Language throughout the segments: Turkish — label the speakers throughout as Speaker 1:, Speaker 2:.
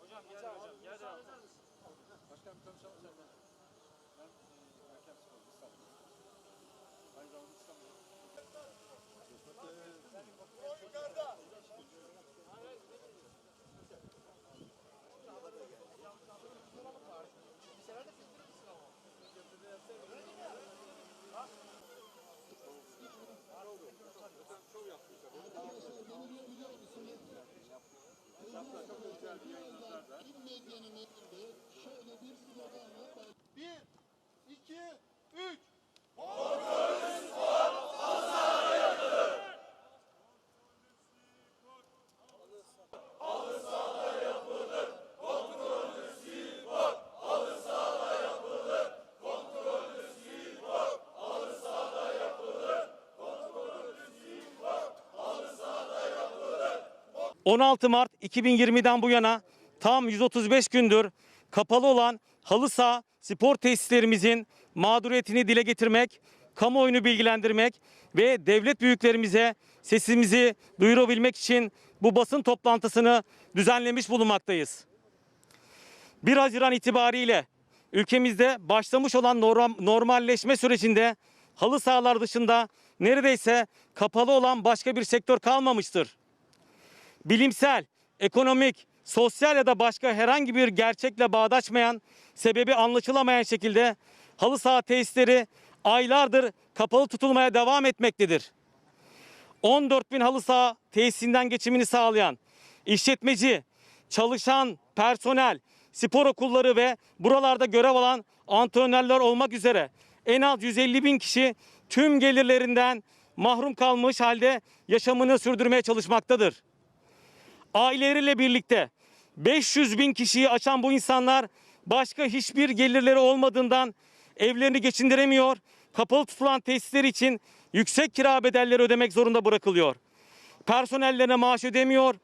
Speaker 1: Hocam gel hocam gel devam. Başkan bir konuşalım seninle. Ben e, Erkem Spor İstanbul. Aynı zamanda İstanbul.
Speaker 2: Bir, iki, üç.
Speaker 3: 16 Mart 2020'den bu yana tam 135 gündür kapalı olan halı saha spor tesislerimizin mağduriyetini dile getirmek, kamuoyunu bilgilendirmek ve devlet büyüklerimize sesimizi duyurabilmek için bu basın toplantısını düzenlemiş bulunmaktayız. 1 Haziran itibariyle ülkemizde başlamış olan norm- normalleşme sürecinde halı sahalar dışında neredeyse kapalı olan başka bir sektör kalmamıştır. Bilimsel, ekonomik, sosyal ya da başka herhangi bir gerçekle bağdaşmayan, sebebi anlaşılamayan şekilde halı saha tesisleri aylardır kapalı tutulmaya devam etmektedir. 14 bin halı saha tesisinden geçimini sağlayan işletmeci, çalışan personel, spor okulları ve buralarda görev alan antrenörler olmak üzere en az 150 bin kişi tüm gelirlerinden mahrum kalmış halde yaşamını sürdürmeye çalışmaktadır. Aileleriyle birlikte 500 bin kişiyi aşan bu insanlar başka hiçbir gelirleri olmadığından evlerini geçindiremiyor. Kapalı tutulan tesisler için yüksek kira bedelleri ödemek zorunda bırakılıyor. Personellerine maaş ödemiyor.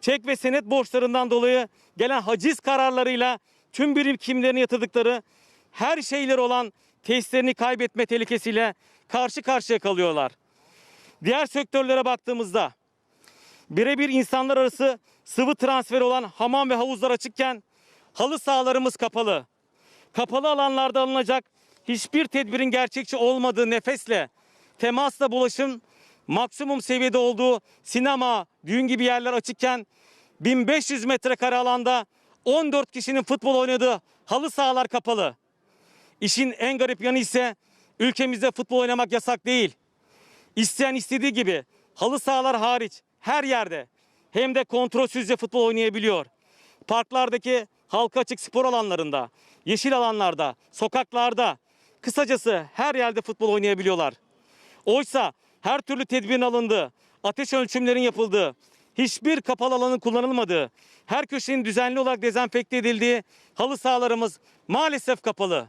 Speaker 3: Çek ve senet borçlarından dolayı gelen haciz kararlarıyla tüm birikimlerini yatırdıkları her şeyleri olan tesislerini kaybetme tehlikesiyle karşı karşıya kalıyorlar. Diğer sektörlere baktığımızda birebir insanlar arası sıvı transferi olan hamam ve havuzlar açıkken halı sahalarımız kapalı. Kapalı alanlarda alınacak hiçbir tedbirin gerçekçi olmadığı nefesle temasla bulaşım maksimum seviyede olduğu sinema, düğün gibi yerler açıkken 1500 metrekare alanda 14 kişinin futbol oynadığı halı sahalar kapalı. İşin en garip yanı ise ülkemizde futbol oynamak yasak değil. İsteyen istediği gibi halı sahalar hariç her yerde hem de kontrolsüzce futbol oynayabiliyor. Parklardaki halka açık spor alanlarında, yeşil alanlarda, sokaklarda, kısacası her yerde futbol oynayabiliyorlar. Oysa her türlü tedbirin alındığı, ateş ölçümlerin yapıldığı, hiçbir kapalı alanın kullanılmadığı, her köşenin düzenli olarak dezenfekte edildiği halı sahalarımız maalesef kapalı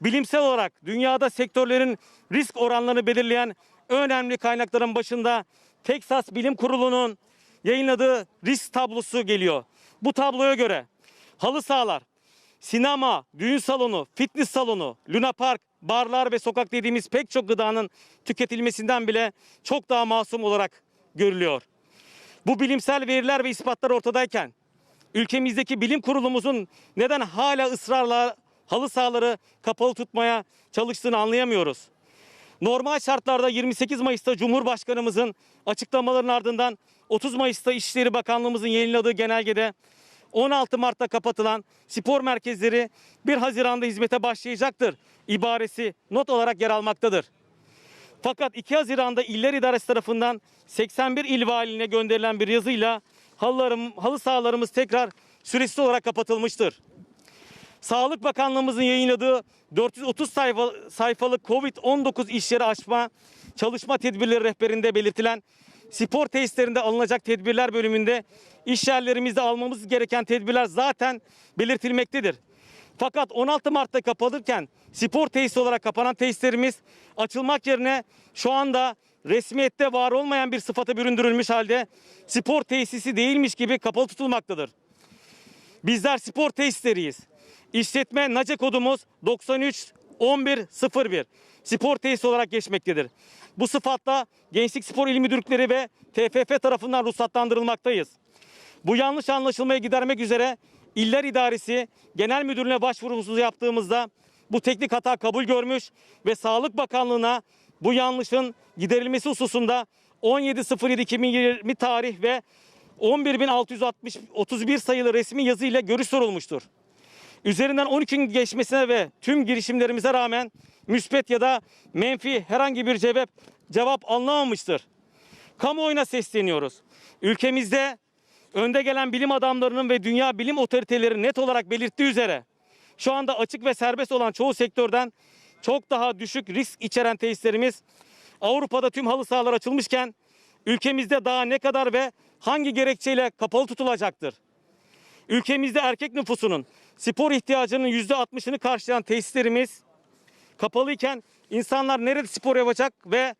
Speaker 3: bilimsel olarak dünyada sektörlerin risk oranlarını belirleyen önemli kaynakların başında Texas Bilim Kurulu'nun yayınladığı risk tablosu geliyor. Bu tabloya göre halı sahalar, sinema, düğün salonu, fitness salonu, luna park, barlar ve sokak dediğimiz pek çok gıdanın tüketilmesinden bile çok daha masum olarak görülüyor. Bu bilimsel veriler ve ispatlar ortadayken ülkemizdeki bilim kurulumuzun neden hala ısrarla halı sahaları kapalı tutmaya çalıştığını anlayamıyoruz. Normal şartlarda 28 Mayıs'ta Cumhurbaşkanımızın açıklamalarının ardından 30 Mayıs'ta İçişleri Bakanlığımızın yayınladığı genelgede 16 Mart'ta kapatılan spor merkezleri 1 Haziran'da hizmete başlayacaktır ibaresi not olarak yer almaktadır. Fakat 2 Haziran'da İller İdaresi tarafından 81 il valine gönderilen bir yazıyla halılarım, halı sahalarımız tekrar süresiz olarak kapatılmıştır. Sağlık Bakanlığımızın yayınladığı 430 sayfa, sayfalık Covid-19 işleri açma çalışma tedbirleri rehberinde belirtilen spor tesislerinde alınacak tedbirler bölümünde iş yerlerimizde almamız gereken tedbirler zaten belirtilmektedir. Fakat 16 Mart'ta kapalırken spor tesisi olarak kapanan tesislerimiz açılmak yerine şu anda resmiyette var olmayan bir sıfata büründürülmüş halde spor tesisi değilmiş gibi kapalı tutulmaktadır. Bizler spor tesisleriyiz. İşletme NACE kodumuz 93 1101 spor tesisi olarak geçmektedir. Bu sıfatla Gençlik Spor İl Müdürlükleri ve TFF tarafından ruhsatlandırılmaktayız. Bu yanlış anlaşılmayı gidermek üzere İller İdaresi Genel Müdürlüğü'ne başvurumuzu yaptığımızda bu teknik hata kabul görmüş ve Sağlık Bakanlığı'na bu yanlışın giderilmesi hususunda 17.07.2020 tarih ve 11.631 sayılı resmi yazı ile görüş sorulmuştur. Üzerinden 12 gün geçmesine ve tüm girişimlerimize rağmen müspet ya da menfi herhangi bir cevap cevap alınamamıştır. Kamuoyuna sesleniyoruz. Ülkemizde önde gelen bilim adamlarının ve dünya bilim otoriteleri net olarak belirttiği üzere şu anda açık ve serbest olan çoğu sektörden çok daha düşük risk içeren tesislerimiz Avrupa'da tüm halı sahalar açılmışken ülkemizde daha ne kadar ve hangi gerekçeyle kapalı tutulacaktır? Ülkemizde erkek nüfusunun spor ihtiyacının %60'ını karşılayan tesislerimiz kapalıyken insanlar nerede spor yapacak ve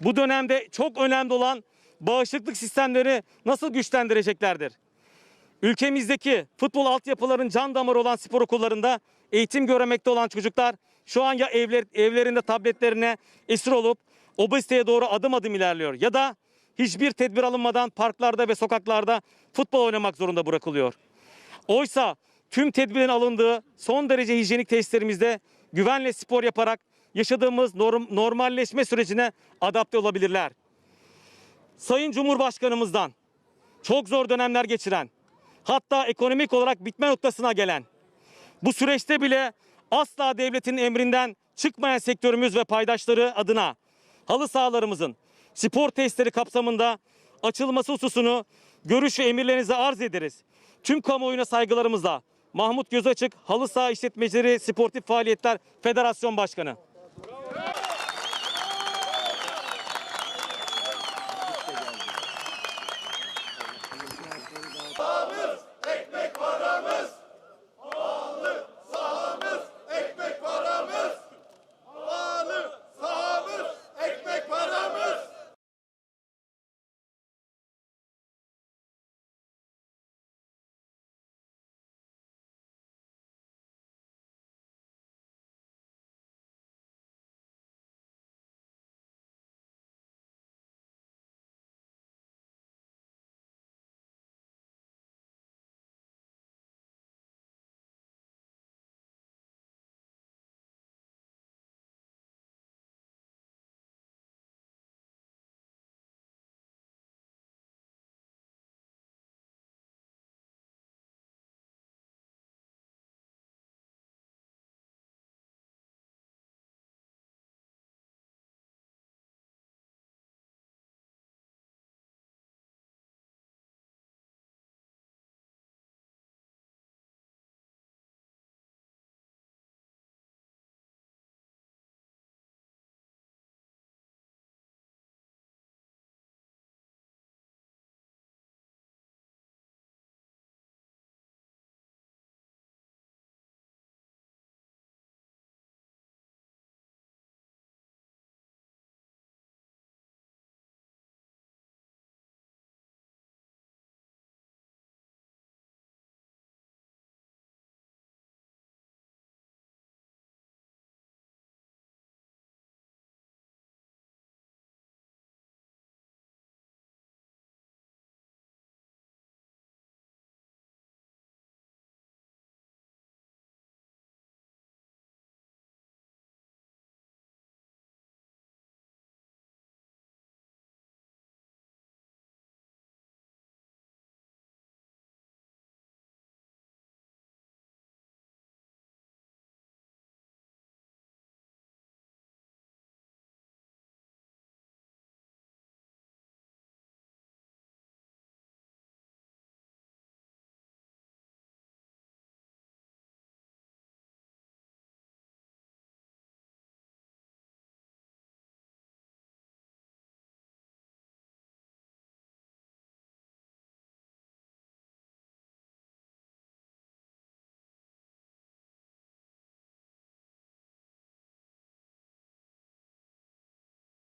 Speaker 3: bu dönemde çok önemli olan bağışıklık sistemleri nasıl güçlendireceklerdir? Ülkemizdeki futbol altyapıların can damarı olan spor okullarında eğitim göremekte olan çocuklar şu an ya evler, evlerinde tabletlerine esir olup obeziteye doğru adım adım ilerliyor ya da hiçbir tedbir alınmadan parklarda ve sokaklarda futbol oynamak zorunda bırakılıyor. Oysa tüm tedbirin alındığı son derece hijyenik tesislerimizde güvenle spor yaparak yaşadığımız norm- normalleşme sürecine adapte olabilirler. Sayın Cumhurbaşkanımızdan çok zor dönemler geçiren, hatta ekonomik olarak bitme noktasına gelen, bu süreçte bile asla devletin emrinden çıkmayan sektörümüz ve paydaşları adına halı sahalarımızın spor testleri kapsamında açılması hususunu görüş ve emirlerinize arz ederiz. Tüm kamuoyuna saygılarımızla Mahmut Gözaçık Halı Saha İşletmecileri Sportif Faaliyetler Federasyon Başkanı.